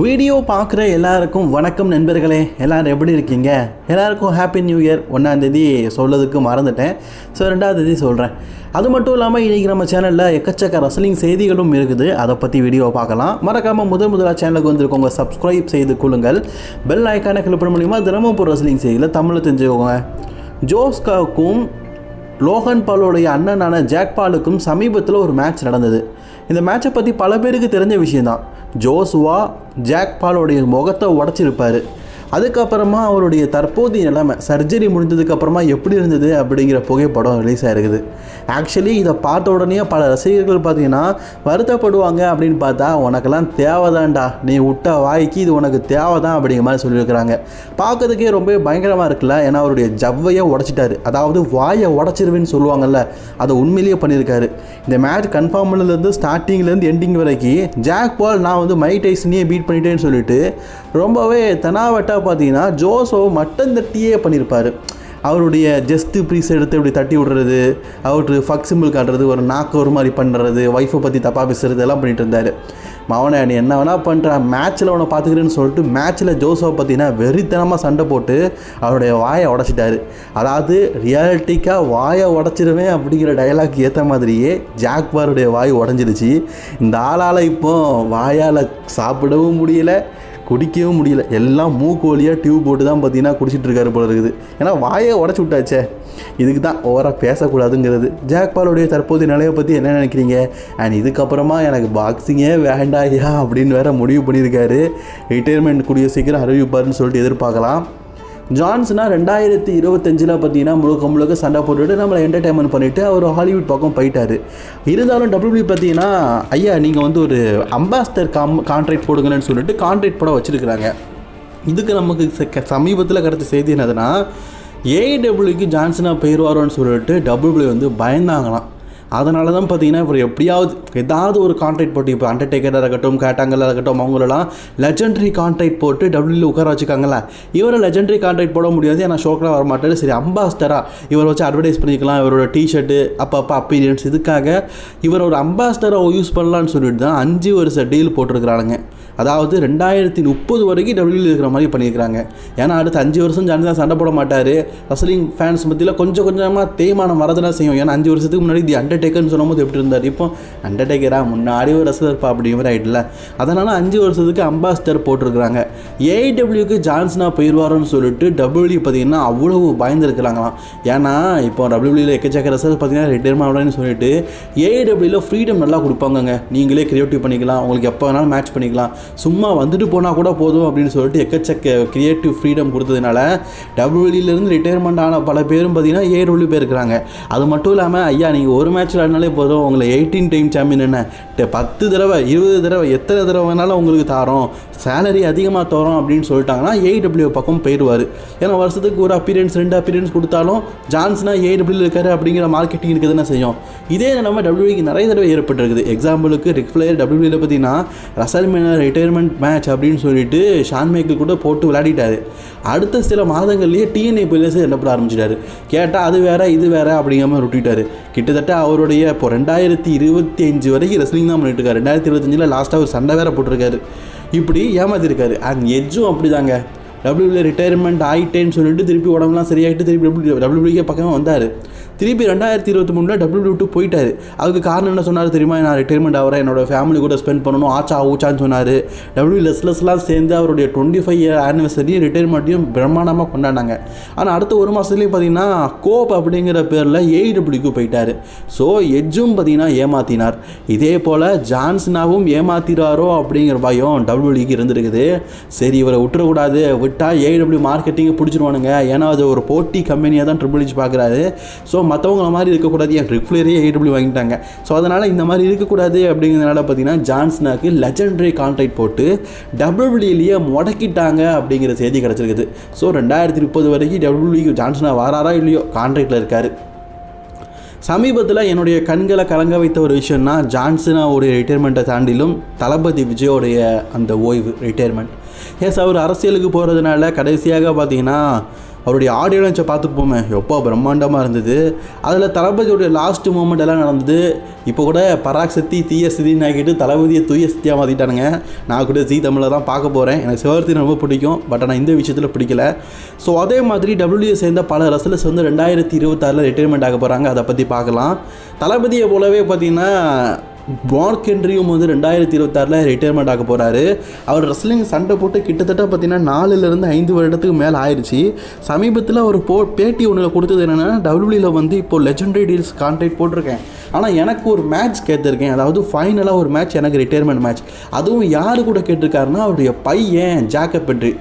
Video பார்க்குற எல்லாருக்கும் வணக்கம் நண்பர்களே. எல்லோரும் எப்படி இருக்கீங்க? எல்லாருக்கும் ஹாப்பி நியூ இயர் ஒன்றாந்தேதி சொல்லதுக்கு மறந்துட்டேன். ஸோ ரெண்டாந்தேதி சொல்கிறேன் அது மட்டும் இல்லாமல் இன்றைக்கி நம்ம சேனலில் எக்கச்சக்க ரசலிங் செய்திகளும் இருக்குது. அதை பற்றி வீடியோ பார்க்கலாம். மறக்காமல் முதல் முதலாக சேனலுக்கு வந்திருக்கவங்க சப்ஸ்கிரைப் செய்து கொள்ளுங்கள். பெல் ஐக்கானை கிளிக் பண்ண மூலிமா தினமும் ஒரு ரசலிங் செய்தியில் தமிழில் தெரிஞ்சுக்கோங்க. ஜோஸ்காவுக்கும் லோகன் பாலோடைய அண்ணனான ஜாக் பாலுக்கும் சமீபத்தில் ஒரு மேட்ச் நடந்தது. இந்த மேட்சை பற்றி பல பேருக்கு தெரிஞ்ச விஷயந்தான் ஜோசுவா ஜாக் பாலோடைய முகத்தை உடச்சிருப்பார். அதுக்கப்புறமா அவருடைய தற்போதைய நிலைமை சர்ஜரி முடிஞ்சதுக்கப்புறமா எப்படி இருந்தது அப்படிங்கிற புகைப்படம் ரிலீஸ் ஆகிருக்குது ஆக்சுவலி இதை பார்த்த உடனே பல ரசிகர்கள் பார்த்தீங்கன்னா வருத்தப்படுவாங்க அப்படின்னு பார்த்தா உனக்கெல்லாம் தேவைதான்டா. நீ விட்ட வாய்க்கு இது உனக்கு தேவைதான் அப்படிங்கிற மாதிரி சொல்லியிருக்கிறாங்க. பார்க்கறதுக்கே ரொம்ப பயங்கரமாக இருக்குல்ல? ஏன்னா அவருடைய ஜவ்வையை உடச்சிட்டாரு. அதாவது வாயை உடச்சிருவேன்னு சொல்லுவாங்கல்ல அதை உண்மையிலேயே பண்ணியிருக்காரு. இந்த மேட்ச் கன்ஃபார்ம் பண்ணதுலேருந்து ஸ்டார்டிங்லேருந்து எண்டிங் வரைக்கும் ஜாக் பால் நான் வந்து மை டைசனையே பீட் பண்ணிட்டேன்னு சொல்லிட்டு ரொம்பவே தெனாவட்டாக பார்த்தீங்கன்னா ஜோசோ மட்டன் தட்டியே பண்ணியிருப்பார் அவருடைய ஜஸ்ட்டு ப்ரீஸ் எடுத்து இப்படி தட்டி விடுறது அவருக்கு ஃபக் சிம்பிள் காட்டுறது ஒரு நாக்கு ஒரு மாதிரி பண்ணுறது ஒய்ஃபை பற்றி தப்பாக பேசுறது எல்லாம் பண்ணிட்டு இருந்தார். மவனை நீ என்ன வேணால் பண்ணுற மேட்ச்சில் அவனை பார்த்துக்கிறேன்னு சொல்லிட்டு மேட்ச்சில் ஜோசோவை பார்த்தீங்கன்னா வெறித்தனமாக சண்டை போட்டு அவருடைய வாயை உடச்சிட்டாரு. அதாவது ரியாலிட்டிக்காக வாயை உடச்சிருவேன் அப்படிங்கிற டைலாக் ஏற்ற மாதிரியே ஜாக் பாருடைய வாய் உடஞ்சிருச்சு இந்த ஆளால் இப்போ வாயால் சாப்பிடவும் முடியல குடிக்கவும் முடியல. எல்லாம் மூக்கு வழியாக டியூப் போட்டு தான் பார்த்தீங்கன்னா குடிச்சிட்டு இருக்காரு போல இருக்குது. ஏன்னா வாயை உடச்சி விட்டாச்சே. இதுக்கு தான் ஓவராக பேசக்கூடாதுங்கிறது ஜாக்பாலுடைய தற்போதைய நிலையை பற்றி என்ன நினைக்கிறீங்க? அண்ட் இதுக்கப்புறமா எனக்கு பாக்ஸிங்கே வேண்டாயா அப்படின்னு வேற முடிவு பண்ணியிருக்காரு. ரிட்டையர்மெண்ட் கூடிய சீக்கிரம் அறிவிப்பாருன்னு சொல்லிட்டு எதிர்பார்க்கலாம். ஜான்ஸ்னா ரெண்டாயிரத்தி இருபத்தஞ்சில் பார்த்தீங்கன்னா முழுக்க முழுக்க சண்டை போட்டுட்டு நம்மளை என்டர்டைன்மெண்ட் பண்ணிவிட்டு அவர் ஹாலிவுட் பக்கம் போயிட்டார். இருந்தாலும் டபிள்யூபி பார்த்தீங்கன்னா ஐயா நீங்கள் வந்து ஒரு அம்பாஸ்டர் காம் கான்ட்ராக்ட் போடுங்கன்னு சொல்லிட்டு கான்ட்ராக்ட் போட வச்சுருக்கிறாங்க. இதுக்கு நமக்கு சமீபத்தில் கிடைச்ச செய்தி என்னதுன்னா ஏஐடபிள்யூக்கு ஜான்சனாக போயிடுவாரோன்னு சொல்லிட்டு டபிள்யூ வந்து பயந்தாங்களாம். அதனால தான் பார்த்தீங்கன்னா இப்போ எப்படியாவது ஏதாவது ஒரு கான்ட்ராக்ட் போட்டு இப்போ அண்டர்டேக்கராக இருக்கட்டும் கேட்டாங்களாக இருக்கட்டும் அவங்களெல்லாம் லெஜெண்டரி கான்ட்ராக்ட் போட்டு டபிள்யூல உட்கார வச்சுக்காங்களா இவரை லெஜெண்டரி கான்ட்ராக்ட் போட முடியாது ஏன்னா ஷோக்கெலாம் வர மாட்டாரு சரி அம்பாஸ்டராக இவரை வச்சு அட்வர்டைஸ் பண்ணிக்கலாம். இவரோட டிஷர்ட்டு அப்பப்போ அப்பீரியன்ஸ் இதுக்காக இவர் ஒரு அம்பாஸ்டராக யூஸ் பண்ணலான்னு சொல்லிட்டு தான் அஞ்சு வருஷம் டீல் போட்டிருக்கிறானுங்க. அதாவது ரெண்டாயிரத்தி முப்பது வரைக்கும் டபிள்யூல இருக்கிற மாதிரி பண்ணியிருக்கிறாங்க. ஏன்னா அடுத்த அஞ்சு வருஷம் ஜானதா சண்டை போட மாட்டார். ரசலிங் ஃபேன்ஸ் மத்தியில் கொஞ்சம் கொஞ்சமாக தேய்மானம் வரதெல்லாம் செய்யும். ஏன்னா அஞ்சு வருஷத்துக்கு முன்னாடி தி அண்டர்டேக்கர்னு சொல்லும்போது எப்படி இருந்தார்? இப்போ அண்டர்டேக்கராக முன்னாடி ஒரு ரசலர் பா அப்படிங்கிற ஆகிடல அதனால் அஞ்சு வருஷத்துக்கு அம்பாஸ்டர் போட்டிருக்கிறாங்க. ஏஐடபிள்யூக்கு ஜான்சனா போயிடுவாரோன்னு சொல்லிட்டு டபிள்யூ பார்த்தீங்கன்னா அவ்வளவு பயந்துருக்கிறாங்களாம். ஏன்னா இப்போ டபிள்யூல எக்கச்சக்க ரசல் பார்த்தீங்கன்னா ரிட்டையர்மெண்ட் ஆகலான்னு சொல்லிட்டு ஏஐடபிள்யூல ஃப்ரீடம் நல்லா கொடுப்பாங்கங்க. நீங்களே கிரியேட்டிவ் பண்ணிக்கலாம். உங்களுக்கு எப்போ வேணாலும் மேட்ச் பண்ணிக்கலாம். சும்மா வந்துட்டு போனால் கூட போதும் அப்படின்னு சொல்லிட்டு எக்கச்சக்க கிரியேட்டிவ் ஃப்ரீடம் கொடுத்ததுனால டபிள்யூலேருந்து ரிட்டையர்மெண்ட் ஆன பல பேரும் பார்த்தீங்கன்னா ஏடபிள்யூ போயிருக்கிறாங்க அது மட்டும் இல்லாமல் ஐயா நீங்கள் ஒரு மேட்ச் விளாடினாலே போதும். உங்களை எயிட்டீன் டைம் சாம்பியன் என்ன? பத்து தடவை இருபது தடவை எத்தனை தடவை வேணாலும் உங்களுக்கு தாரோம். சேலரி அதிகமாக தரோம் அப்படின்னு சொல்லிட்டாங்கன்னா ஏடபிள்யூ பக்கம் போயிடுவார். ஏன்னா வருஷத்துக்கு ஒரு அப்பியரன்ஸ் ரெண்டு அப்பியரன்ஸ் கொடுத்தாலும் ஜான்ஸ்னா ஏடபிள்யூ இருக்காரு அப்படிங்கிற மார்க்கெட்டிங் இருக்குது தானே செய்யும். இதே நம்ம டபிள்யூக்கு நிறைய தடவை ஏற்பட்டிருக்குது. எக்ஸாம்பிளுக்கு ரிக்ஃபிளையர் டபிள்யூல பார்த்தீங்கன்னா ரசல் மேனர் ரிட்டையர்மெண்ட் மேட்ச் அப்படின்னு சொல்லிட்டு ஷான் மைக்கேல் கூட போட்டு விளையாடிட்டாரு. அடுத்த சில மாதங்கள்லேயே டிஎன்ஏ பிளேஸ் என்னப்பட ஆரம்பிச்சிட்டாரு. கேட்டால் அது வேற இது வேற அப்படிங்கிற மாதிரி விட்டுட்டாரு கிட்டத்தட்ட அவருடைய இப்போ ரெண்டாயிரத்தி இருபத்தி அஞ்சு வரைக்கும் ரெஸ்லிங் தான் பண்ணிட்டு இருக்காரு ரெண்டாயிரத்தி இருபத்தஞ்சில் லாஸ்ட்டாக ஒரு சண்டை வேற போட்டிருக்காரு. இப்படி ஏமாத்திருக்காரு. அண்ட் எஜ்ஜும் அப்படிதாங்க. டபிள்யூபிள்யூ ரிட்டையர்மெண்ட் ஆகிட்டேன்னு சொல்லிட்டு திருப்பி உடம்புலாம் சரியாகிட்டு திருப்பி டபிள்யூ டபிள்யூபிள்யூ பக்கமே வந்தார். திருப்பி ரெண்டாயிரத்தி இருபத்தி மூணில் டபிள்யூ விட்டு போயிட்டார். அதுக்கு காரணம் என்ன சொன்னார் தெரியுமா? நான் ரிட்டையர்மெண்ட் ஆகிறேன் என்னோட ஃபேமிலி கூட ஸ்பெண்ட் பண்ணணும் ஆச்சா ஊச்சான்னு சொன்னார். டபிள்யூ லெஸ்லெஸ்லாம் சேர்ந்து அவருடைய டுவெண்ட்டி ஃபைவ் இயர் ஆனிவர்சரியும் ரிட்டையர்மெண்ட்டையும் பிரம்மாண்டமாக கொண்டாடினாங்க. ஆனால் அடுத்த ஒரு மாதத்துலேயும் பார்த்தீங்கன்னா கோப் அப்படிங்கிற பேரில் ஏஇடபிள்யூக்கு போயிட்டார். ஸோ எஜ்ஜும் பார்த்தீங்கன்னா ஏமாத்தினார். இதே போல் ஜான்சனாவும் ஏமாத்திறாரோ அப்படிங்கிற பயம் டபிள்யூக்கு இருந்திருக்குது. சரி இவரை விட்டுறக்கூடாது விட்டால் ஏடபிள்யூ மார்க்கெட்டிங்கை பிடிச்சிருவானுங்க. ஏன்னா அது ஒரு போட்டி கம்பெனியாக தான் ட்ரிபிள் ஹெச் பார்க்குறாரு ஸோ மற்றவங்கள மாதிரி இருக்கக்கூடாது. என் ரிக்ஃப்ளேரே ஏடபிள்யூ வாங்கிட்டாங்க. ஸோ அதனால் இந்த மாதிரி இருக்கக்கூடாது அப்படிங்கிறதுனால பார்த்தீங்கன்னா ஜான்ஸ்னாக்கு லெஜண்டரி கான்ட்ராக்ட் போட்டு டபிள்யூபிள்யூலேயே முடக்கிட்டாங்க அப்படிங்கிற செய்தி கிடச்சிருக்குது. ஸோ ரெண்டாயிரத்தி முப்பது வரைக்கும் டபிள்யூபிள்யூ ஜான்சனா வாராரா இல்லையோ? கான்ட்ராக்டில் இருக்கார். சமீபத்தில் என்னுடைய கண்களை கலங்க வைத்த ஒரு விஷயம்னா ஜான்சனாவுடைய ரிட்டையர்மெண்ட்டை தாண்டிலும் தளபதி விஜயோடைய அந்த ஓய்வு ரிட்டையர்மெண்ட் எஸ் அவர் அரசியலுக்கு போகிறதுனால கடைசியாக பார்த்தீங்கன்னா அவருடைய ஆடியோ லான்ச்சை பார்த்துட்டு போமே. எப்போ பிரம்மாண்டமாக இருந்தது. அதில் தளபதியோடைய லாஸ்ட் மூமெண்ட் எல்லாம் நடந்தது. இப்போ கூட பராக் சக்தி தீய சிதின்னு ஆக்கிட்டு தளபதியை தூய சக்தியாக மாற்றிட்டானுங்க நான் கூட ஜி தமிழில் தான் பார்க்க போகிறேன் எனக்கு சிவர்த்தி ரொம்ப பிடிக்கும். பட் ஆனால் இந்த விஷயத்தில் பிடிக்கல. ஸோ அதே மாதிரி டபிள்யூ சேர்ந்த பல ரசலர்ஸ் வந்து ரெண்டாயிரத்தி இருபத்தாறில் ரிட்டைர்மெண்ட் ஆக போகிறாங்க அதை பற்றி பார்க்கலாம். தளபதியை போலவே பார்த்தீங்கன்னா மார்க் ஹென்ரியும் வந்து ரெண்டாயிரத்தி இருபத்தாறில் ரிட்டையர்மெண்ட் ஆக போகிறாரு அவர் ரெஸ்லிங் சண்டை போட்டு கிட்டத்தட்ட பார்த்தீங்கன்னா நாலுலேருந்து ஐந்து வருடத்துக்கு மேலே ஆயிடுச்சு சமீபத்தில் ஒரு போ பேட்டி ஒன்றில் கொடுத்தது என்னென்னா டபிள்யூபியில் வந்து இப்போது லெஜெண்டரி டீல்ஸ் கான்ட்ராக்ட் போட்டிருக்கேன். ஆனால் எனக்கு ஒரு மேட்ச் கேட்டிருக்கேன். அதாவது ஃபைனலாக ஒரு மேட்ச் எனக்கு ரிட்டையர்மெண்ட் மேட்ச் அதுவும் யார் கூட கேட்டிருக்காருன்னா அவருடைய பையன் ஜாக்கப் பென்ட்ரி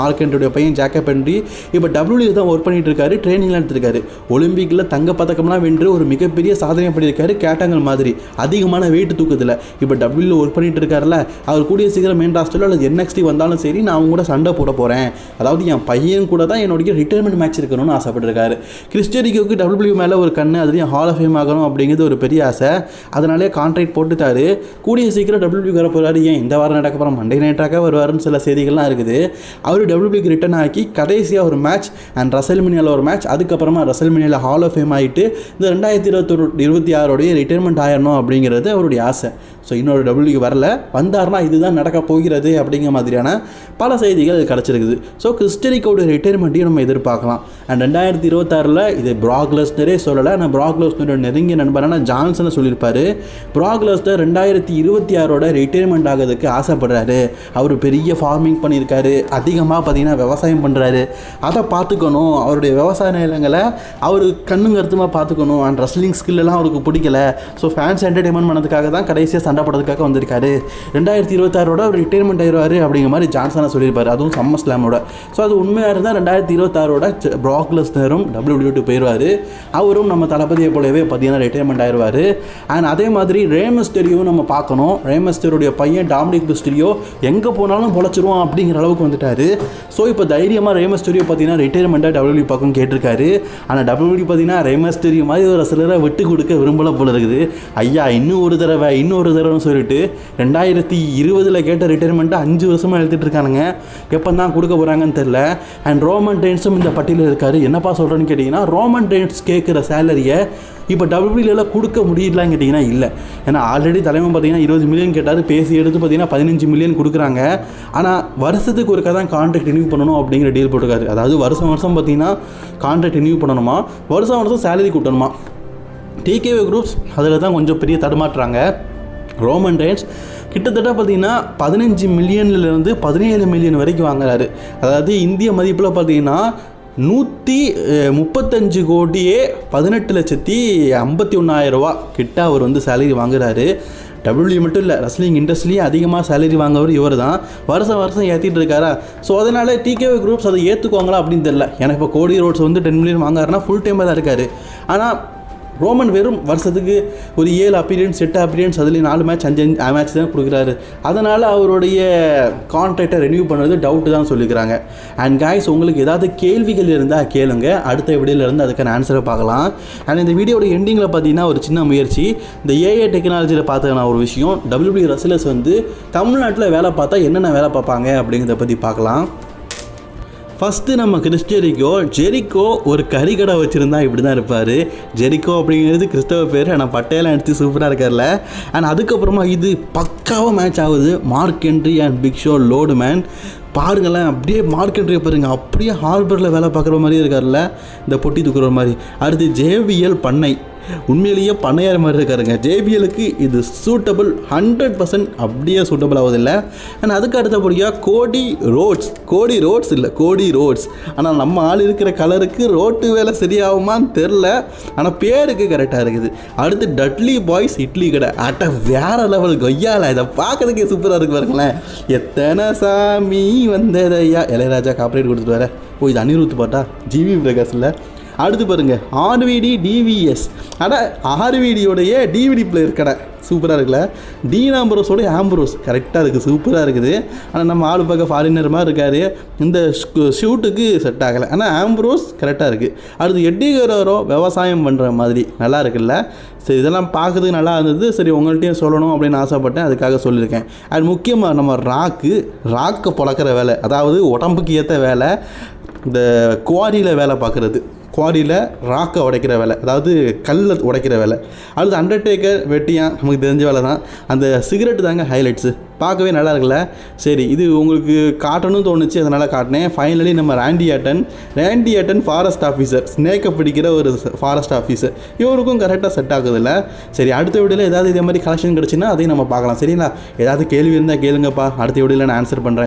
மார்க் ஹென்ரியுடைய பையன் ஜாக்கப் பென்ட்ரி இப்போ டபிள்யூ தான் ஒர்க் பண்ணிட்டு இருக்காரு ட்ரைனிங்லாம் எடுத்திருக்காரு. ஒலிம்பிக்கில் தங்க பதக்கம்லாம் வென்று ஒரு மிகப்பெரிய சாதனை பண்ணியிருக்காரு கேட்டாங்கல் மாதிரி. அதிகமான வெயிட் தூக்கத்தில். இப்போ டபிள்யூ ஒர்க் பண்ணிட்டு இருக்காருல்ல அவர் கூடிய சீக்கிரம் மெயின் ராஸ்டரில் அல்லது என்எக்ஸ்டி வந்தாலும் சரி நான் அவங்க கூட சண்டை போட போகிறேன் அதாவது என் பையன் கூட தான் என்னுடைய ரிட்டையர்மெண்ட் மேட்ச் இருக்கணும்னு ஆசைப்பட்டிருக்காரு. கிறிஸ்டரிக்கோக்கு டபிள்யூ மேலே ஒரு கண்ணு அதுலேயும் ஹால் ஆஃப் ஃபேம் ஆகணும் அப்படிங்கிறது ஒரு பெரிய ஆசை. அதனாலே கான்ட்ராக்ட் போட்டுட்டாரு. கூடிய சீக்கிரம் டபிள்யூ வர போகிறாரு ஏன் இந்த வாரம் நடக்க போகிற மண்டே நைட்டாக வருவாருன்னு சில செய்திகள்லாம் இருக்குது. அவர் டபிள்யூபிக்கு ரிட்டர்ன் ஆக்கி கடைசியாக ஒரு மேட்ச் அண்ட் ரசல்மினியாவில் ஒரு மேட்ச் அதுக்கப்புறமா ரசல்மினியாவில் ஹால் ஆஃப் ஃபேம் ஆகிட்டு இந்த ரெண்டாயிரத்தி இருபத்தொரு இருபத்தி ஆறோடைய ரிட்டைர்மெண்ட் ஆயிடணும் அப்படிங்கிறது அவருடைய ஆசை. ஸோ இன்னொரு டபிள்யூக்கு வரல. வந்தார்னா இதுதான் நடக்க போகிறது அப்படிங்கிற மாதிரியான பல செய்திகள் கிடச்சிருக்குது. ஸோ கிறிஸ்டரிக்கோட ரிட்டைர்மெண்ட்டையும் நம்ம எதிர்பார்க்கலாம். அண்ட் ரெண்டாயிரத்தி இருபத்தாறில் இது ப்ராக்லஸ்னரே சொல்லலை. ஆனால் ப்ராக்லஸ்னரோட நெருங்கிய நண்பரான ஜான்சனை சொல்லியிருப்பாரு. ப்ராக்லஸ்னர் ரெண்டாயிரத்தி இருபத்தி ஆறோட ரிட்டைர்மெண்ட் ஆகிறதுக்கு ஆசைப்படுறாரு. அவர் பெரிய ஃபார்மிங் பண்ணியிருக்காரு. அதிகமாக பார்த்தீங்கன்னா விவசாயம் பண்ணுறாரு அதை பார்த்துக்கணும். அவருடைய விவசாய நிலங்களை அவர் கண்ணுங்கருத்துமாக பார்த்துக்கணும். அண்ட் ரெஸ்லிங் ஸ்கில்லெல்லாம் அவருக்கு பிடிக்கல. ஸோ ஃபேன்ஸ் என்டர்டைன்மெண்ட் பண்ணதுக்காக தான் கடைசியாக சண்டை போடுறதுக்காக வந்திருக்காரு. ரெண்டாயிரத்தி இருபத்தாறோட அவர் ரிட்டைர்மெண்ட் ஆயிடுவார் அப்படிங்கிற மாதிரி ஜான்சனை சொல்லியிருப்பார். அதுவும் சம்ம ஸ்லாமோட ஸோ அது உண்மையாக இருந்தால் ரெண்டாயிரத்தி இருபத்தாறோட ப்ராக்லஸ்னரும் லெஸ்னரும் போயிடுவார் அவரும் நம்ம தளபதியை போலவே பார்த்தீங்கன்னா ரிட்டைர்மெண்ட் ஆயிடுவார் அண்ட் அதே மாதிரி ரேமஸ்டரியும் நம்ம பார்க்கணும். ரேமஸ்டருடைய பையன் டாமினிக் பிஸ்டரியோ எங்கே போனாலும் பொழைச்சிருவோம் அப்படிங்கிற அளவுக்கு வந்துட்டார். ஸோ இப்போ தைரியமாக ரேமஸ்டரியோ பார்த்தீங்கன்னா ரிட்டைர்மெண்ட்டாக டபிள்யூ பக்கம் கேட்டிருக்காரு. ஆனால் டபிள்யூ பார்த்தீங்கன்னா ரேமஸ்டரியோ மாதிரி ஒரு சிலரை விட்டு கொடுக்க விரும்பல போல இருக்குது. ஐயா இன்னும் ஒரு தடவை இன்னொரு தடவைன்னு சொல்லிட்டு ரெண்டாயிரத்தி இருபதில் கேட்ட ரிட்டைர்மெண்ட்டை அஞ்சு வருஷமாக எழுதிட்டு இருக்கானுங்க. எப்போ தான் கொடுக்க போகிறாங்கன்னு தெரில அண்ட் ரோமன் டெயின்ஸும் இந்த பட்டியலில் இருக்கார். என்னப்பா சொல்கிறேன்னு கேட்டிங்கன்னா ரோமன் டெயின்ஸ் கேட்குற சேலரியை இப்போ டபிள்யூல கொடுக்க முடியலான்னு கேட்டிங்கன்னா இல்லை. ஏன்னா ஆல்ரெடி தலைமை பார்த்தீங்கன்னா இருபது மில்லியன் கேட்டார். பேசி எடுத்து பார்த்தீங்கன்னா பதினஞ்சு மில்லியன் கொடுக்குறாங்க. ஆனால் வருஷத்துக்கு ஒருக்கா தான் கான்ட்ராக்ட் ரினியூ பண்ணணும் அப்படிங்கிற டீல் போட்டுருக்காரு. அதாவது வருஷம் வருஷம் பார்த்தீங்கன்னா கான்ட்ராக்ட் ரினியூ பண்ணணுமா? வருஷம் வருஷம் சேலரி கூட்டணுமா? டிகேவி குரூப்ஸ் அதில் தான் கொஞ்சம் பெரிய தடுமாட்டுறாங்க ரோமன் டைன்ஸ் கிட்டத்தட்ட பார்த்தீங்கன்னா பதினஞ்சு மில்லியன்லேருந்து பதினேழு மில்லியன் வரைக்கும் வாங்குறாரு. அதாவது இந்திய மதிப்பில் பார்த்தீங்கன்னா நூற்றி முப்பத்தஞ்சு கோடியே பதினெட்டு லட்சத்தி ஐம்பத்தி ஒன்றாயிரம் ரூபா கிட்ட அவர் வந்து சேலரி வாங்குறாரு. டபிள்யூ மட்டும் இல்லை ரெஸ்லிங் இண்டஸ்ட்ரிலேயே அதிகமாக சேலரி வாங்கவர் இவர் தான் வருஷம் வருஷம் ஏற்றிட்டு இருக்காரா? ஸோ அதனால் டிகேவி குரூப்ஸ் அதை ஏற்றுக்குவாங்களா அப்படின்னு தெரில ஏன்னா இப்போ கோடி ரோட்ஸ் வந்து டென் மில்லியன் வாங்குறாருன்னா ஃபுல் டைமாக தான் இருக்காரு. ஆனால் ரோமன் வெறும் வருஷத்துக்கு ஒரு ஏழு அப்பீரியன்ஸ் எட்டு அப்பீரியன்ஸ் அதுலேயும் நாலு மேட்ச் அஞ்சு அஞ்சு மேட்ச் தான் கொடுக்குறாரு. அதனால் அவருடைய கான்ட்ராக்டை ரெனியூ பண்ணுறது டவுட்டு தான் சொல்லிக்கிறாங்க. அண்ட் காய்ஸ் உங்களுக்கு ஏதாவது கேள்விகள் இருந்தால் கேளுங்க. அடுத்த வீடியோலேருந்து அதுக்கான ஆன்சரை பார்க்கலாம். அண்ட் இந்த வீடியோட எண்டிங்கில் பார்த்தீங்கன்னா ஒரு சின்ன முயற்சி. இந்த ஏஐ டெக்னாலஜியில் பார்த்ததுனா ஒரு விஷயம் டபிள்யூபி ரசிலர்ஸ் வந்து தமிழ்நாட்டில் வேலை பார்த்தா என்னென்ன வேலை பார்ப்பாங்க அப்படிங்கிறத பற்றி பார்க்கலாம். ஃபஸ்ட்டு நம்ம கிறிஸ்டரிக்கோ ஜெரிக்கோ ஒரு கறிக்கடை வச்சுருந்தா இப்படி தான் இருப்பார். ஜெரிக்கோ அப்படிங்கிறது கிறிஸ்தவ பேர். ஆனால் பட்டையெல்லாம் எடுத்து சூப்பராக இருக்கார்ல. அண்ட் அதுக்கப்புறமா இது பக்காவாக மேட்ச் ஆகுது. Mark entry and big show load man பாருங்களேன் அப்படியே மார்க்கெட் பாருங்க. அப்படியே ஹார்பரில் வேலை பார்க்குற மாதிரியே இருக்கார்ல. இந்த பொட்டி தூக்குற மாதிரி. அடுத்து ஜேவிஎல் பண்ணை உண்மையிலேயே பண்ணையார் மாதிரி இருக்காருங்க. ஜேபிஎலுக்கு இது சூட்டபிள் ஹண்ட்ரட் பர்சன்ட் அப்படியே சூட்டபிள் ஆகுதில்ல அண்ட் அதுக்கு அடுத்தபடியாக கோடி ரோட்ஸ் கோடி ரோட்ஸ் இல்லை கோடி ரோட்ஸ். ஆனால் நம்ம ஆள் இருக்கிற கலருக்கு ரோட்டு வேலை சரியாகுமான்னு தெரில. ஆனால் பேருக்கு கரெக்டாக இருக்குது. அடுத்து டட்லி பாய்ஸ் இட்லி கடை. அட்ட வேற லெவல் கொய்யால. இதை பார்க்கறதுக்கே சூப்பராக இருக்கு பாருங்களேன். எத்தனை சாமி வந்ததையா? இளையராஜா காப்பரேட் கொடுத்துட்டு வர. ஓ இது அனிருத்து பாட்டா? ஜிவி பிரகாஷில் அடுத்து பாருங்க ஆர்விடி டிவிஎஸ் அடா ஆர்விடியோடைய டிவிடி பிளேயர் கடை. சூப்பராக இருக்குல்ல? டீன் ஆம்பரோஸோட ஆம்பரோஸ் கரெக்டாக இருக்குது சூப்பராக இருக்குது. ஆனால் நம்ம ஆளு பார்க்க ஃபாரினர் மாதிரி இருக்காரு. இந்த ஷூட்டுக்கு செட் ஆகலை. ஆனால் ஆம்பரோஸ் கரெக்டாக இருக்குது அடுத்து எட்டிகரோ விவசாயம் பண்ணுற மாதிரி நல்லா இருக்குல்ல? சரி இதெல்லாம் பார்க்கறதுக்கு நல்லா இருந்தது. சரி உங்கள்கிட்டயும் சொல்லணும் அப்படின்னு ஆசைப்பட்டேன். அதுக்காக சொல்லியிருக்கேன். அண்ட் முக்கியமாக நம்ம ராக்கு ராக்கை பழக்கிற வேலை. அதாவது உடம்புக்கு ஏற்ற வேலை இந்த குவாரியில் வேலை பார்க்குறது. குவாரியில் ராக்கை உடைக்கிற வேலை. அதாவது கல்லை உடைக்கிற வேலை. அடுத்து அண்டர்டேக்கர் வெட்டியான் நமக்கு தெரிஞ்ச வேலை தான். அந்த சிகரெட்டு தாங்க ஹைலைட்ஸு பார்க்கவே நல்லா இருக்குல்ல? சரி இது உங்களுக்கு காட்டணும்னு தோணுச்சு அதனால் காட்டினேன். ஃபைனலி நம்ம ரேண்டி ஆட்டன் ரேண்டி ஆட்டன் ஃபாரஸ்ட் ஆஃபீஸர் ஸ்னேக்கை பிடிக்கிற ஒரு ஃபாரஸ்ட் ஆஃபீஸர் இவருக்கும் கரெக்டாக செட் ஆகுதுல்ல சரி அடுத்த வீடியோவில் ஏதாவது இதே மாதிரி கலெக்ஷன் கிடச்சுன்னா அதையும் நம்ம பார்க்கலாம். சரிங்களா? ஏதாவது கேள்வி இருந்தால் கேளுங்கப்பா. அடுத்த வீடியோவில் நான் ஆன்சர் பண்ணுறேன்